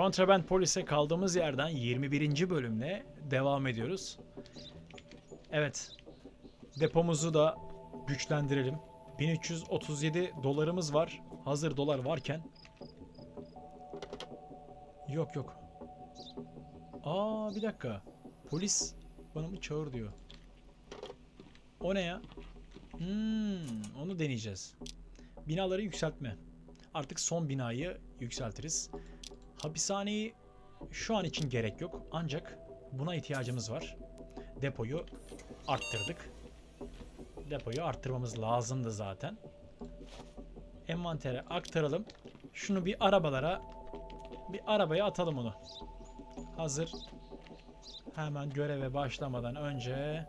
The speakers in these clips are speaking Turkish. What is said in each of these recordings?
Kontraband Polis'e kaldığımız yerden 21. bölümle devam ediyoruz. Evet. Depomuzu da güçlendirelim. 1337 dolarımız var. Hazır dolar varken. Yok yok. Aa bir dakika. Polis bana mı çağır diyor. O ne ya? Hmm, onu deneyeceğiz. Binaları yükseltme. Artık son binayı yükseltiriz. Hapishaneyi şu an için gerek yok. Ancak buna ihtiyacımız var. Depoyu arttırdık. Depoyu arttırmamız lazımdı zaten. Envantere aktaralım. Şunu bir arabalara bir arabaya atalım onu. Hazır. Hemen göreve başlamadan önce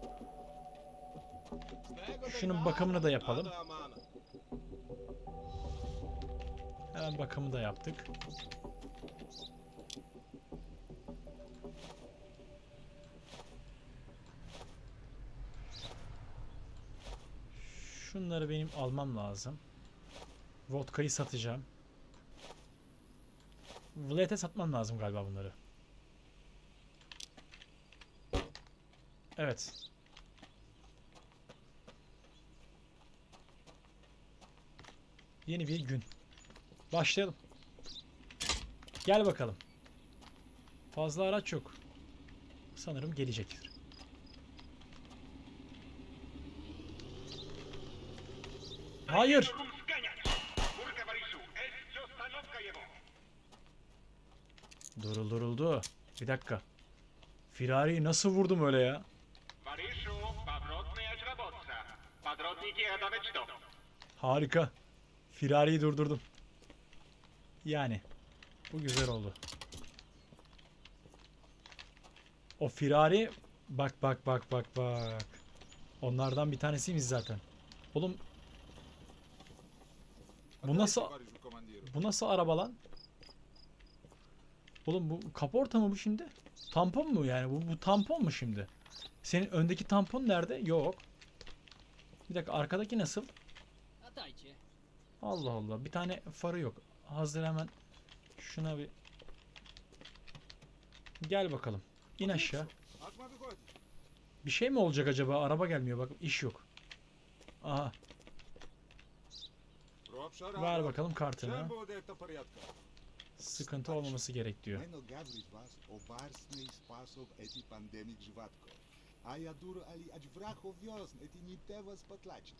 Şunun bakımını da yapalım. hemen bakımı da yaptık. Şunları benim almam lazım. Vodka'yı satacağım. Vlet'e satmam lazım galiba bunları. Evet. Yeni bir gün. Başlayalım. Gel bakalım. Fazla araç yok. Sanırım gelecektir. Hayır. Durul duruldu. Bir dakika. Firari'yi nasıl vurdum öyle ya? Harika. Firari'yi durdurdum. Yani. Bu güzel oldu. O Firari bak bak bak bak bak. Onlardan bir tanesiymiş zaten. Oğlum bu nasıl bu nasıl araba lan? Oğlum bu kaporta mı bu şimdi? Tampon mu yani? Bu, bu tampon mu şimdi? Senin öndeki tampon nerede? Yok. Bir dakika arkadaki nasıl? Allah Allah. Bir tane farı yok. Hazır hemen şuna bir Gel bakalım. İn aşağı. Bir şey mi olacak acaba? Araba gelmiyor bak. iş yok. Aha. Ver bakalım kartını. Sıkıntı olmaması gerek diyor. Eno Gavris vas o varsnej spasov eti pandemik żywatko. A ja dur ali ać vracho wiosn eti ni tevas patlačno.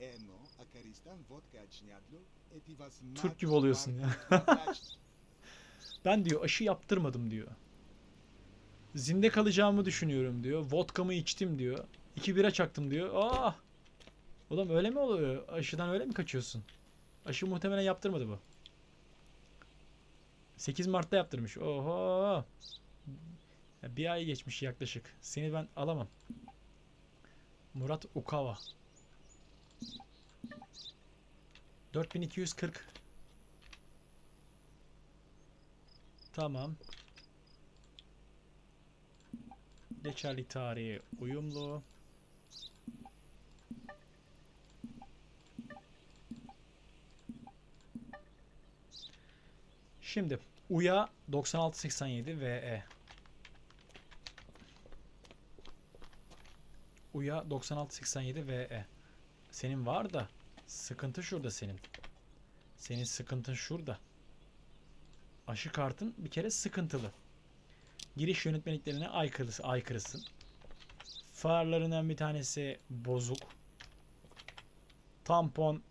Eno, a karistan vodka açnyadlo eti vas Türk gibi oluyorsun ya. Ben diyor aşı yaptırmadım diyor. Zinde kalacağımı düşünüyorum diyor. Vodkamı içtim diyor. İki bira çaktım diyor. Ah! Oğlum öyle mi oluyor? Aşıdan öyle mi kaçıyorsun? Aşı muhtemelen yaptırmadı bu. 8 Mart'ta yaptırmış. Oho! Bir ay geçmiş yaklaşık. Seni ben alamam. Murat Ukava. 4240 Tamam. Geçerli tarihi uyumlu. Şimdi UYA 9687 VE. UYA 9687 VE. Senin var da sıkıntı şurada senin. Senin sıkıntın şurada. Aşı kartın bir kere sıkıntılı. Giriş yönetmeliklerine aykırısı, aykırısın. Farlarından bir tanesi bozuk. Tampon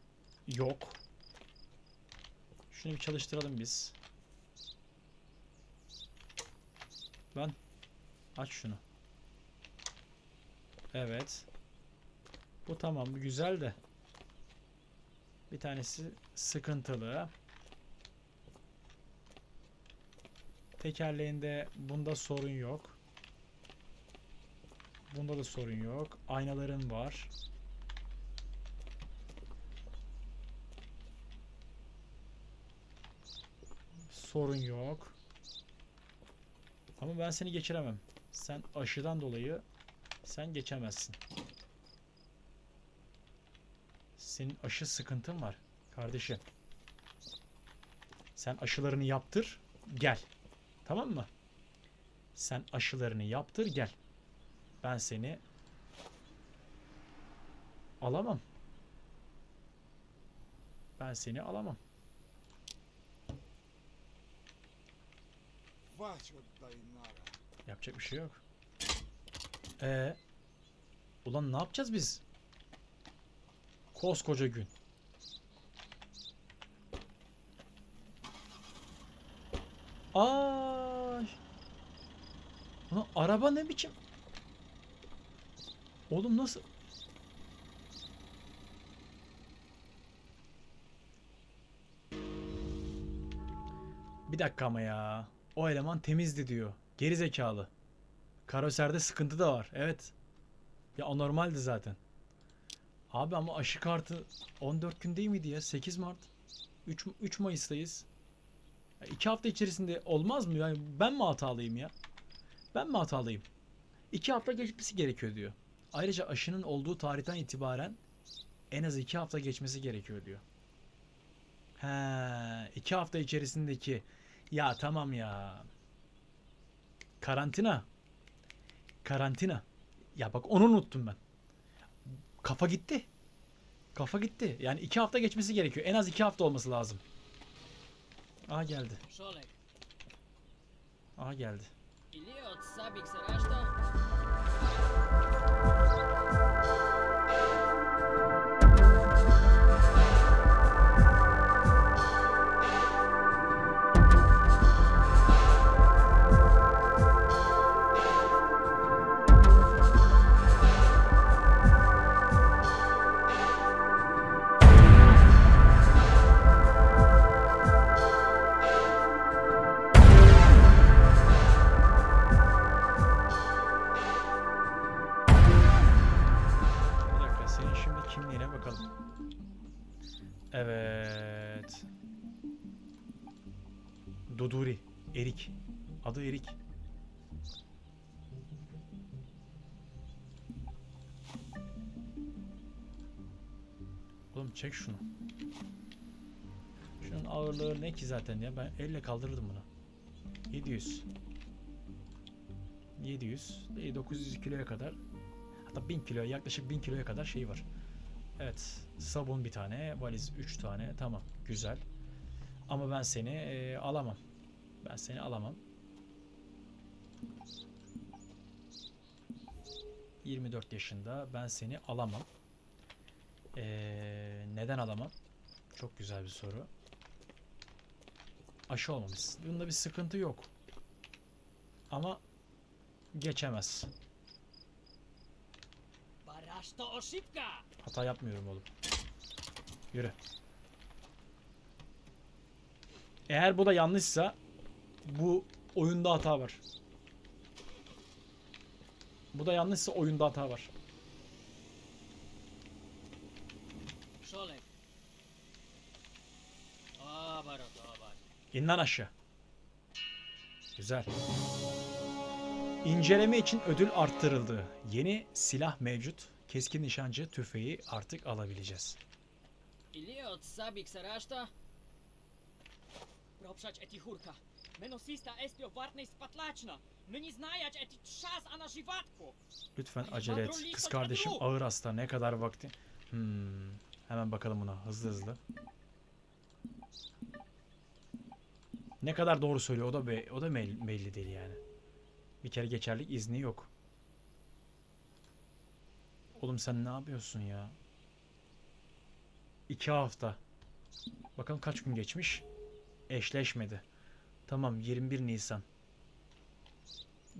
yok. Şunu bir çalıştıralım biz. Lan aç şunu. Evet. Bu tamam güzel de. Bir tanesi sıkıntılı. Tekerleğinde bunda sorun yok. Bunda da sorun yok. Aynaların var. Sorun yok. Ama ben seni geçiremem. Sen aşıdan dolayı sen geçemezsin. Senin aşı sıkıntın var kardeşim. Sen aşılarını yaptır. gel. Tamam mı? Sen aşılarını yaptır gel. Ben seni alamam. Ben seni alamam. Yapacak bir şey yok. Ee, ulan ne yapacağız biz? Koskoca gün. Ay. Ulan araba ne biçim? Oğlum nasıl? Bir dakika ama ya. O eleman temizdi diyor. Geri zekalı. Karoserde sıkıntı da var. Evet. Ya o normaldi zaten. Abi ama aşı kartı 14 gün değil miydi ya? 8 Mart. 3, 3 Mayıs'tayız. 2 hafta içerisinde olmaz mı? Yani ben mi hatalıyım ya? Ben mi hatalıyım? 2 hafta geçmesi gerekiyor diyor. Ayrıca aşının olduğu tarihten itibaren en az 2 hafta geçmesi gerekiyor diyor. He, 2 hafta içerisindeki ya tamam ya. Karantina. Karantina. Ya bak onu unuttum ben. Kafa gitti. Kafa gitti. Yani iki hafta geçmesi gerekiyor. En az iki hafta olması lazım. Aa geldi. Aa geldi. rašta? Evet. Duduri. Erik. Adı Erik. Oğlum çek şunu. Şunun ağırlığı ne ki zaten ya? Ben elle kaldırırdım bunu. 700. 700. e, 900 kiloya kadar Hatta 1000 kilo yaklaşık 1000 kiloya kadar şey var. Evet. Sabun bir tane, valiz 3 tane. Tamam. Güzel. Ama ben seni e, alamam. Ben seni alamam. 24 yaşında ben seni alamam. Ee, neden alamam? Çok güzel bir soru. Aşı olmamışsın. Bunda bir sıkıntı yok. Ama geçemez. Hata yapmıyorum oğlum. Yürü. Eğer bu da yanlışsa bu oyunda hata var. Bu da yanlışsa oyunda hata var. Dobar. İn lan aşağı. Güzel. İnceleme için ödül arttırıldı. Yeni silah mevcut. Keskin nişancı tüfeği artık alabileceğiz. Ili od sabih se rašta? Propšać eti hurka. Meno sista estio vartnej spatlačna. Meni znajač eti čas ana živatko. Lütfen acele et. Kız kardeşim ağır hasta. Ne kadar vakti? Hmm. Hemen bakalım buna hızlı hızlı. Ne kadar doğru söylüyor o da be, o da bel- belli değil yani. Bir kere geçerlik izni yok. Oğlum sen ne yapıyorsun ya? İki hafta. Bakalım kaç gün geçmiş? Eşleşmedi. Tamam 21 Nisan.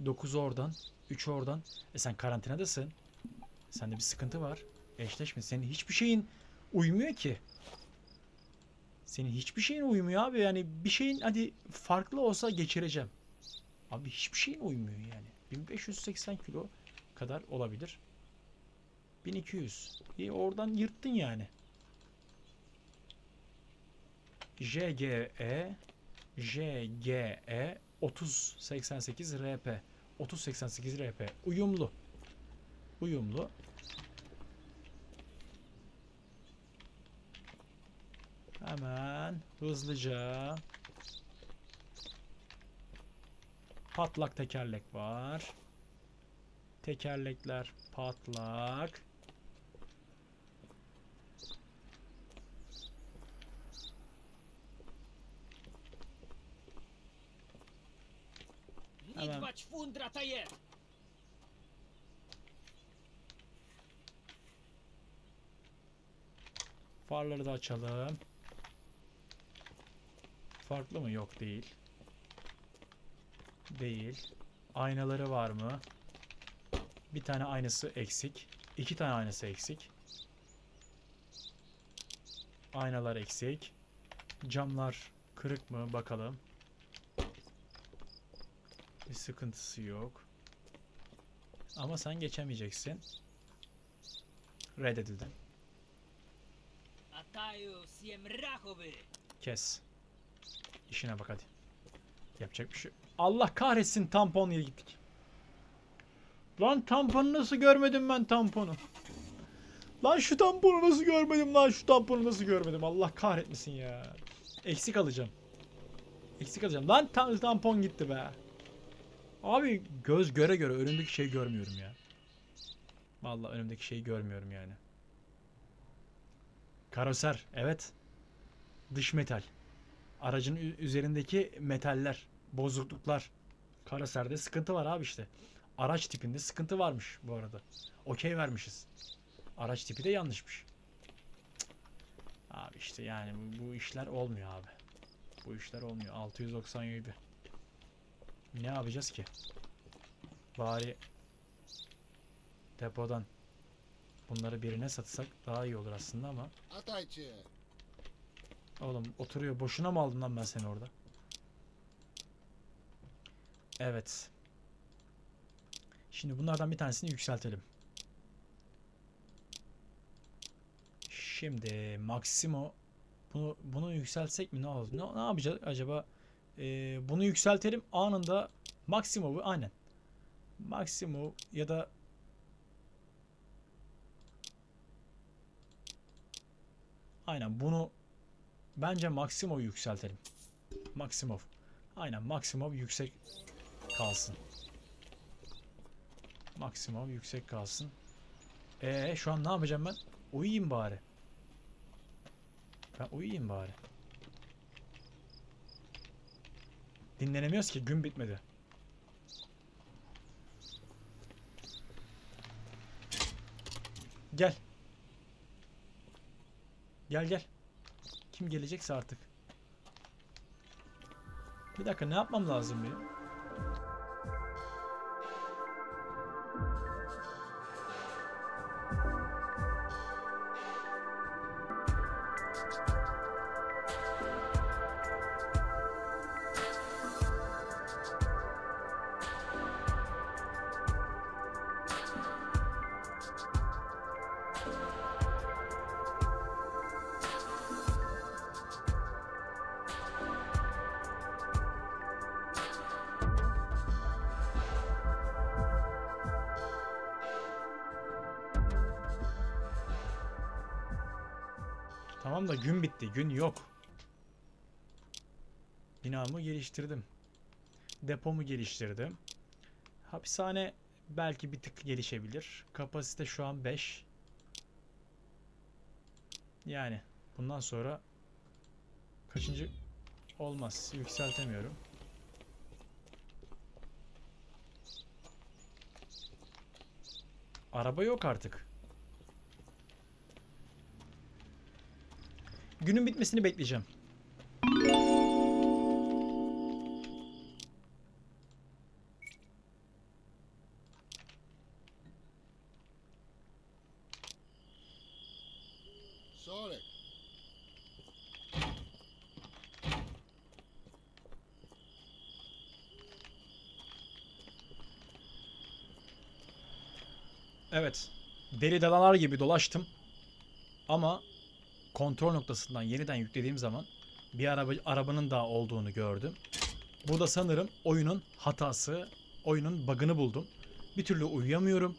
9 oradan, 3 oradan. E sen karantinadasın. Sende bir sıkıntı var. Eşleşme. Senin hiçbir şeyin uymuyor ki. Senin hiçbir şeyin uymuyor abi. Yani bir şeyin hadi farklı olsa geçireceğim. Abi hiçbir şeyin uymuyor yani. 1580 kilo kadar olabilir. 1200. İyi oradan yırttın yani. JGE JGE 3088 RP 3088 RP uyumlu. Uyumlu. Hemen hızlıca Patlak tekerlek var. Tekerlekler patlak. Hemen. Farları da açalım. Farklı mı? Yok değil. Değil. Aynaları var mı? Bir tane aynası eksik. İki tane aynası eksik. Aynalar eksik. Camlar kırık mı? Bakalım. Bir sıkıntısı yok. Ama sen geçemeyeceksin. Reddedildin. Kes. İşine bak hadi. Yapacak bir şey. Allah kahretsin tampon diye gittik. Lan tamponu nasıl görmedim ben tamponu? Lan şu tamponu nasıl görmedim lan şu tamponu nasıl görmedim? Allah kahretmesin ya. Eksik alacağım. Eksik alacağım. Lan tam tampon gitti be. Abi göz göre göre önümdeki şeyi görmüyorum ya. Vallahi önümdeki şeyi görmüyorum yani. Karoser evet. Dış metal. Aracın üzerindeki metaller, bozukluklar. Karoserde sıkıntı var abi işte. Araç tipinde sıkıntı varmış bu arada. Okey vermişiz. Araç tipi de yanlışmış. Abi işte yani bu işler olmuyor abi. Bu işler olmuyor. 697. Ne yapacağız ki? Bari depodan bunları birine satsak daha iyi olur aslında ama Atayçı. Oğlum oturuyor. Boşuna mı aldım lan ben seni orada? Evet. Şimdi bunlardan bir tanesini yükseltelim. Şimdi Maximo bunu bunu yükseltsek mi ne olur? Ne, ne yapacağız acaba? Ee, bunu yükseltelim anında Maximo'yu aynen. Maximo ya da Aynen bunu Bence Maximov yükseltelim. Maximov. Aynen Maximov yüksek kalsın. Maximov yüksek kalsın. Ee şu an ne yapacağım ben? Uyuyayım bari. Ben uyuyayım bari. Dinlenemiyoruz ki gün bitmedi. Gel. Gel gel. Kim gelecekse artık. Bir dakika ne yapmam lazım ya? Tamam da gün bitti. Gün yok. Binamı geliştirdim. Depomu geliştirdim. Hapishane belki bir tık gelişebilir. Kapasite şu an 5. Yani bundan sonra kaçıncı olmaz. Yükseltemiyorum. Araba yok artık. Günün bitmesini bekleyeceğim. Evet. Deli dalalar gibi dolaştım. Ama kontrol noktasından yeniden yüklediğim zaman bir araba, arabanın daha olduğunu gördüm. Burada sanırım oyunun hatası, oyunun bug'ını buldum. Bir türlü uyuyamıyorum.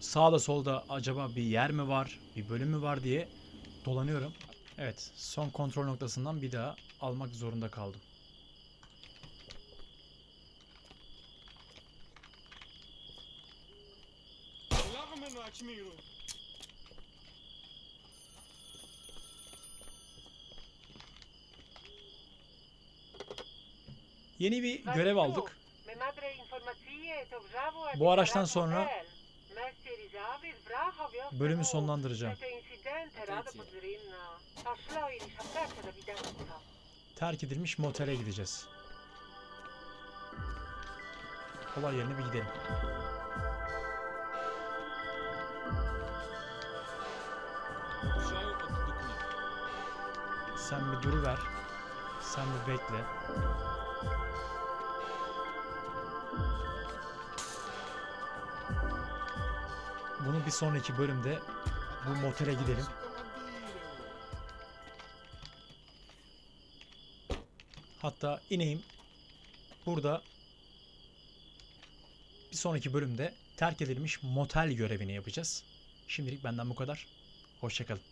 Sağda solda acaba bir yer mi var, bir bölüm mü var diye dolanıyorum. Evet, son kontrol noktasından bir daha almak zorunda kaldım. açmıyorum. Yeni bir görev aldık. Bu araçtan sonra bölümü sonlandıracağım. Terk edilmiş motele gideceğiz. Olay yerine bir gidelim. Sen bir duruver. Sen bir bekle. Bunu bir sonraki bölümde bu motele gidelim. Hatta ineyim. Burada bir sonraki bölümde terk edilmiş motel görevini yapacağız. Şimdilik benden bu kadar. Hoşçakalın.